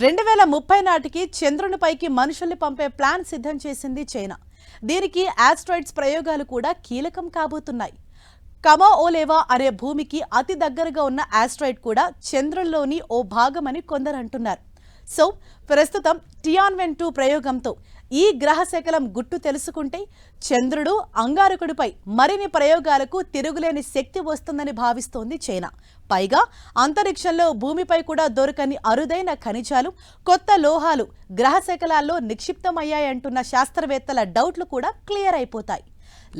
రెండు వేల ముప్పై నాటికి చంద్రునిపైకి మనుషుల్ని పంపే ప్లాన్ సిద్ధం చేసింది చైనా. దీనికి ఆస్ట్రాయిడ్స్ ప్రయోగాలు కూడా కీలకం కాబోతున్నాయి. కమా ఓలేవా అనే భూమికి అతి దగ్గరగా ఉన్న ఆస్ట్రాయిడ్ కూడా చంద్రుల్లోని ఓ భాగమని కొందరు అంటున్నారు. సో ప్రస్తుతం టియాన్వెన్ టూ ప్రయోగంతో ఈ గ్రహ శకలం గుట్టు తెలుసుకుంటే చంద్రుడు అంగారకుడిపై మరిన్ని ప్రయోగాలకు తిరుగులేని శక్తి వస్తుందని భావిస్తోంది చైనా. పైగా అంతరిక్షంలో భూమిపై కూడా దొరకని అరుదైన ఖనిజాలు కొత్త లోహాలు గ్రహ శకలాల్లో నిక్షిప్తమయ్యాయంటున్న శాస్త్రవేత్తల డౌట్లు కూడా క్లియర్ అయిపోతాయి.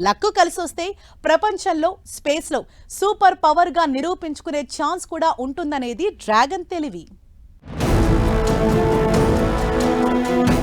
లక్కు కలిసొస్తే ప్రపంచంలో స్పేస్లో సూపర్ పవర్గా నిరూపించుకునే ఛాన్స్ కూడా ఉంటుందనేది డ్రాగన్ తెలివి.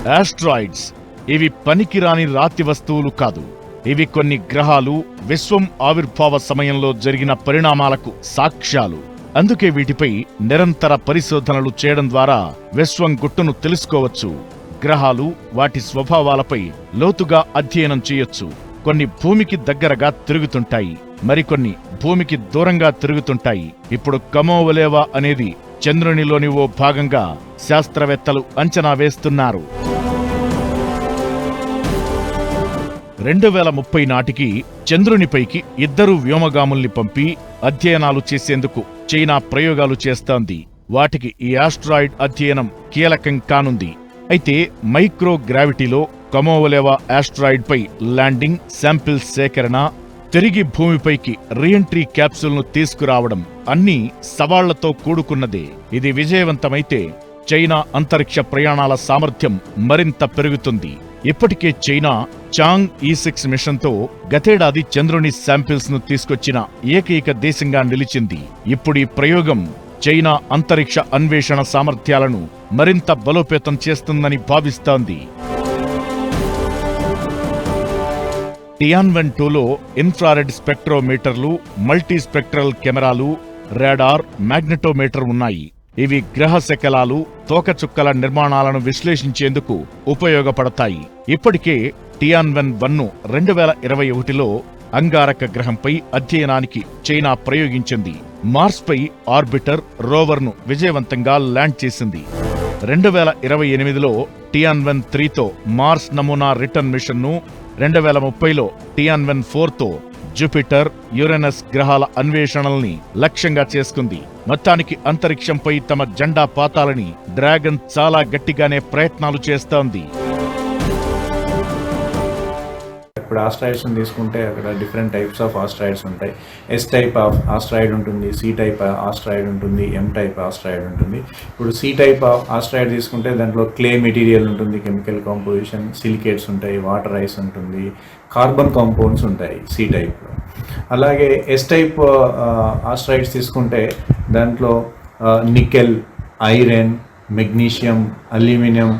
ఆస్ట్రాయిడ్స్ ఇవి పనికిరాని రాతి వస్తువులు కాదు. ఇవి కొన్ని గ్రహాలు విశ్వం ఆవిర్భావ సమయంలో జరిగిన పరిణామాలకు సాక్ష్యాలు. అందుకే వీటిపై నిరంతర పరిశోధనలు చేయడం ద్వారా విశ్వం గుట్టును తెలుసుకోవచ్చు. గ్రహాలు వాటి స్వభావాలపై లోతుగా అధ్యయనం చేయొచ్చు. కొన్ని భూమికి దగ్గరగా తిరుగుతుంటాయి. మరికొన్ని భూమికి దూరంగా తిరుగుతుంటాయి. ఇప్పుడు కమోవలేవా అనేది చంద్రునిలోని ఓ భాగంగా శాస్త్రవేత్తలు అంచనా వేస్తున్నారు. రెండు వేల ముప్పై నాటికి చంద్రునిపైకి ఇద్దరు వ్యోమగాముల్ని పంపి అధ్యయనాలు చేసేందుకు చైనా ప్రయోగాలు చేస్తాంది. వాటికి ఈ ఆస్ట్రాయిడ్ అధ్యయనం కీలకం కానుంది. అయితే మైక్రోగ్రావిటీలో కమోవలేవా ఆస్ట్రాయిడ్పై ల్యాండింగ్ శాంపిల్ సేకరణ తిరిగి భూమిపైకి రీఎంట్రీ క్యాప్సూల్ను తీసుకురావడం అన్నీ సవాళ్ళతో కూడుకున్నదే. ఇది విజయవంతమైతే చైనా అంతరిక్ష ప్రయాణాల సామర్థ్యం మరింత పెరుగుతుంది. ఇప్పటికే చైనా చాంగ్ e ఈ సిక్స్ మిషన్తో గతేడాది చంద్రుని శాంపిల్స్ను తీసుకొచ్చిన ఏకైక దేశంగా నిలిచింది. ఇప్పుడు ఈ ప్రయోగం చైనా అంతరిక్ష అన్వేషణ సామర్థ్యాలను మరింత బలోపేతం చేస్తుందని భావిస్తోంది. టియాన్వెన్ టూలో ఇన్ఫ్రారెడ్ స్పెక్ట్రోమీటర్లు మల్టీ స్పెక్ట్రల్ కెమెరాలు రాడార్ మ్యాగ్నెటోమీటర్ ఉన్నాయి. ఇవి గ్రహ శకలాలు తోకచుక్కల నిర్మాణాలను విశ్లేషించేందుకు ఉపయోగపడతాయి. ఇప్పటికే టియాన్వెన్ వన్ను రెండు వేల ఇరవై ఒకటిలో అంగారక గ్రహంపై అధ్యయనానికి చైనా ప్రయోగించింది. మార్స్పై ఆర్బిటర్ రోవర్ను విజయవంతంగా ల్యాండ్ చేసింది. రెండు వేల ఇరవై ఎనిమిదిలో టియాన్వెన్ త్రీతో మార్స్ నమూనా రిటర్న్ మిషన్ను రెండు వేల ముప్పైలో టియాన్వెన్ ఫోర్తో జూపిటర్ యురేనస్ గ్రహాల అన్వేషణల్ని లక్ష్యంగా చేసుకుంది. మొత్తానికి అంతరిక్షంపై తమ జెండా పాతాలని డ్రాగన్ చాలా గట్టిగానే ప్రయత్నాలు చేస్తోంది. ఇప్పుడు ఆస్ట్రాయిడ్స్ తీసుకుంటే అక్కడ డిఫరెంట్ టైప్స్ ఆఫ్ ఆస్ట్రాయిడ్స్ ఉంటాయి. ఎస్ టైప్ ఆఫ్ ఆస్ట్రాయిడ్ ఉంటుంది సి టైప్ ఆస్ట్రాయిడ్ ఉంటుంది ఎం టైప్ ఆస్ట్రాయిడ్ ఉంటుంది. ఇప్పుడు సి టైప్ ఆఫ్ ఆస్ట్రాయిడ్ తీసుకుంటే దాంట్లో క్లే మెటీరియల్ ఉంటుంది కెమికల్ కాంపోజిషన్ సిలికేట్స్ ఉంటాయి వాటర్ ఐస్ ఉంటుంది కార్బన్ కాంపౌండ్స్ ఉంటాయి సి టైప్లో. అలాగే ఎస్ టైప్ ఆస్ట్రాయిడ్స్ తీసుకుంటే దాంట్లో నికెల్ ఐరన్ మెగ్నీషియం అల్యూమినియం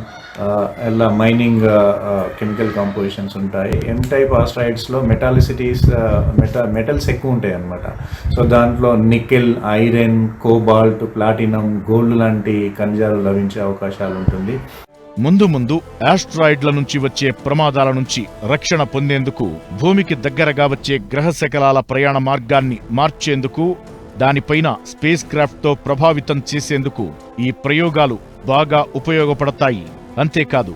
ఎలా మైనింగ్ కెమికల్ కాంపోజిషన్స్ ఉంటాయి. ఎన్ టైప్ ఆస్ట్రాయిడ్స్లో మెటాలిసిటీస్ మెటా మెటల్స్ ఎక్కువ ఉంటాయి అనమాట సో దాంట్లో nickel iron cobalt platinum gold లాంటి ఖనిజాలు లభించే అవకాశాలు ఉంటుంది. ముందు ముందు ఆస్ట్రాయిడ్ల నుంచి వచ్చే ప్రమాదాల నుంచి రక్షణ పొందేందుకు భూమికి దగ్గరగా వచ్చే గ్రహ శకలాల ప్రయాణ మార్గాన్ని మార్చేందుకు దానిపైన స్పేస్ క్రాఫ్ట్తో ప్రభావితం చేసేందుకు ఈ ప్రయోగాలు బాగా ఉపయోగపడతాయి. అంతేకాదు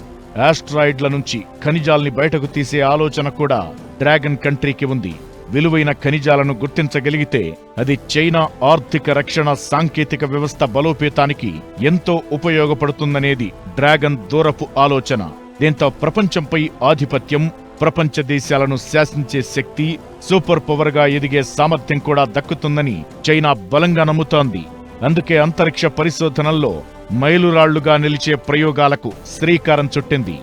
ఆస్ట్రాయిడ్ల నుంచి ఖనిజాల్ని బయటకు తీసే ఆలోచన కూడా డ్రాగన్ కంట్రీకి ఉంది. విలువైన ఖనిజాలను గుర్తించగలిగితే అది చైనా ఆర్థిక రక్షణ సాంకేతిక వ్యవస్థ బలోపేతానికి ఎంతో ఉపయోగపడుతుందనేది డ్రాగన్ దూరపు ఆలోచన. దీంతో ప్రపంచంపై ఆధిపత్యం ప్రపంచ దేశాలను శాసించే శక్తి సూపర్ పవర్గా ఎదిగే సామర్థ్యం కూడా దక్కుతుందని చైనా బలంగా నమ్ముతోంది. అందుకే అంతరిక్ష పరిశోధనల్లో మైలురాళ్ళుగా నిలిచే ప్రయోగాలకు శ్రీకారం చుట్టింది.